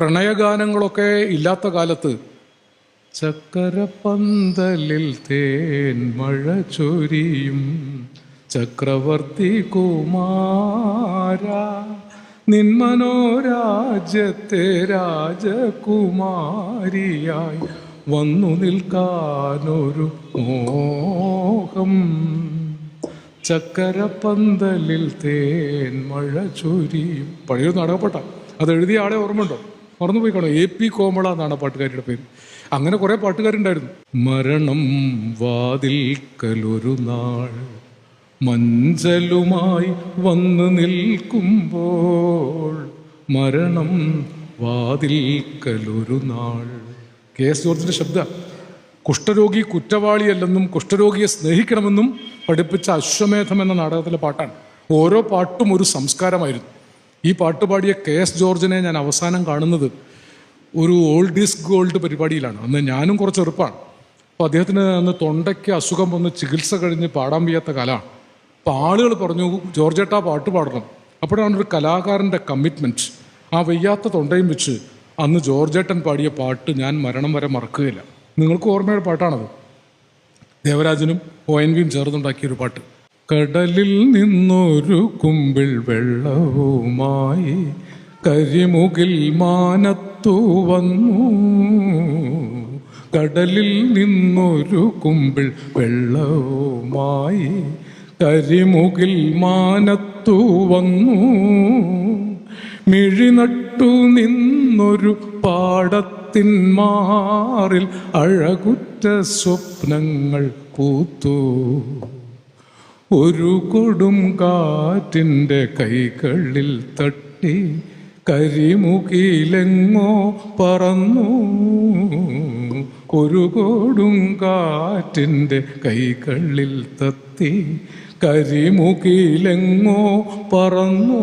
പ്രണയഗാനങ്ങളൊക്കെ ഇല്ലാത്ത കാലത്ത് ചക്കരപ്പന്തലിൽ തേൻ മഴ ചൊരിയും. ചക്രവർത്തി കുമാര നിന്മനോരാജ്യത്തെ രാജകുമാരിയായി വന്നു നിൽക്കാനൊരു മോഹം. ചക്കരപ്പന്തലിൽ തേൻ മഴ ചൊരിയും. പഴയൊരു അടകപ്പെട്ട അത് എഴുതിയ ആളെ ഓർമ്മയുണ്ടോ? മറന്നുപോയി കാണോ എ പി കോമള എന്നാണ് പാട്ടുകാരിയുടെ പേര്. അങ്ങനെ കുറെ പാട്ടുകാരുണ്ടായിരുന്നു. മരണം വാതിൽക്കലൊരു നാൾ മഞ്ചലുമായി വന്നു നിൽക്കുമ്പോൾ മരണം വാതിൽക്കലൊരു നാൾ. കെ എസ് ജോർജിന്റെ ശബ്ദ. കുഷ്ഠരോഗി കുറ്റവാളിയല്ലെന്നും കുഷ്ഠരോഗിയെ സ്നേഹിക്കണമെന്നും പഠിപ്പിച്ച അശ്വമേധം എന്ന നാടകത്തിലെ പാട്ടാണ്. ഓരോ പാട്ടും ഒരു സംസ്കാരമായിരുന്നു. ഈ പാട്ട് പാടിയ കെ എസ് ജോർജിനെ ഞാൻ അവസാനം കാണുന്നത് ഒരു ഓൾഡ് ഈസ് ഗോൾഡ് പരിപാടിയിലാണ്. അന്ന് ഞാനും കുറച്ച് ചെറുപ്പമാണ് അപ്പോൾ അദ്ദേഹത്തിന് അന്ന് തൊണ്ടയ്ക്ക് അസുഖം വന്ന് ചികിത്സ കഴിഞ്ഞ് പാടാൻ വയ്യാത്ത കാലമാണ്. അപ്പോൾ ആളുകൾ പറഞ്ഞു ജോർജേട്ടാ പാട്ട് പാടണം. അപ്പോഴാണ് ഒരു കലാകാരന്റെ കമ്മിറ്റ്മെന്റ് ആ വയ്യാത്ത തൊണ്ടയും വെച്ച് അന്ന് ജോർജേട്ടൻ പാടിയ പാട്ട് ഞാൻ മരണം വരെ മറക്കുകയില്ല. നിങ്ങൾക്ക് ഓർമ്മയുടെ പാട്ടാണത്? ദേവരാജനും ഒ എൻ വിയും ചേർന്നുണ്ടാക്കിയൊരു പാട്ട്. കടലിൽ നിന്നൊരു കുമ്പിൾ വെള്ളവുമായി കരിമുകിൽ മാനത്തു വന്നു. കടലിൽ നിന്നൊരു കുമ്പിൾ വെള്ളവുമായി കരിമുകിൽ മാനത്തു വന്നു. മിഴിനട്ടു നിന്നൊരു പാടത്തിൻ മാറിൽ അഴകുറ്റ സ്വപ്നങ്ങൾ പൂത്തു. ഒരു കൊടും കാറ്റിന്റെ കൈകളിൽ തട്ടി കരിമുകിലെങ്ങോ പറന്നു. ഒരു കൊടും കാറ്റിന്റെ കൈകളിൽ തത്തി കരിമുകിലെങ്ങോ പറന്നു.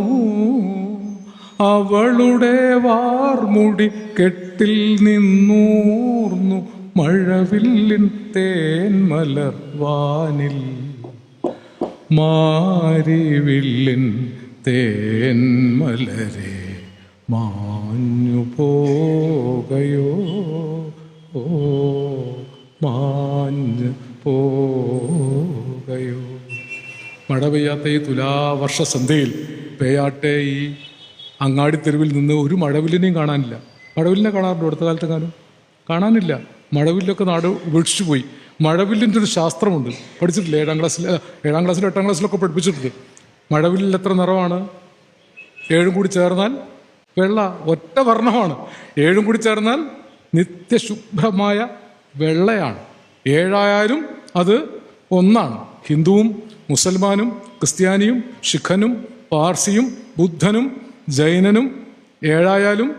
അവളുടെ വാർമുടി കെട്ടിൽ നിന്നൂർന്നു. മഴവില്ലിൻ തേൻമലർ വാനിൽ മാരിവില്ലിൻ തേൻമലരെ മാഞ്ഞു പോകയോ? ഓ മാഞ്ഞു പോകയോ? മഴ പെയ്യാത്ത ഈ തുലാവർഷ സന്ധ്യയിൽ പേയാട്ടെ ഈ അങ്ങാടി തെരുവിൽ നിന്ന് ഒരു മഴവില്ലിനെയും കാണാനില്ല. മഴവില്ലിനെ കാണാറുണ്ടോ അടുത്ത കാലത്ത് കാലം കാണാനില്ല. മഴവില്ലൊക്കെ നാട് ഉപേക്ഷിച്ചു പോയി മഴവില്ലിന്റെ ഒരു ശാസ്ത്രമുണ്ട്. പഠിച്ചിട്ടില്ല? ഏഴാം ക്ലാസ്സിൽ ഏഴാം ക്ലാസ്സിലും എട്ടാം ക്ലാസ്സിലൊക്കെ പഠിപ്പിച്ചിട്ടുണ്ട്. മഴവില്ലിൽ എത്ര നിറമാണ് ഏഴും കൂടി ചേർന്നാൽ വെള്ള ഒറ്റ വർണമാണ്. ഏഴും കൂടി ചേർന്നാൽ നിത്യശുഭ്രമായ വെള്ളയാണ്. ഏഴായാലും അത് ഒന്നാണ്. ഹിന്ദുവും മുസൽമാനും ക്രിസ്ത്യാനിയും ശിഖനും പാർസിയും ബുദ്ധനും ജൈനനും ഏഴായാലും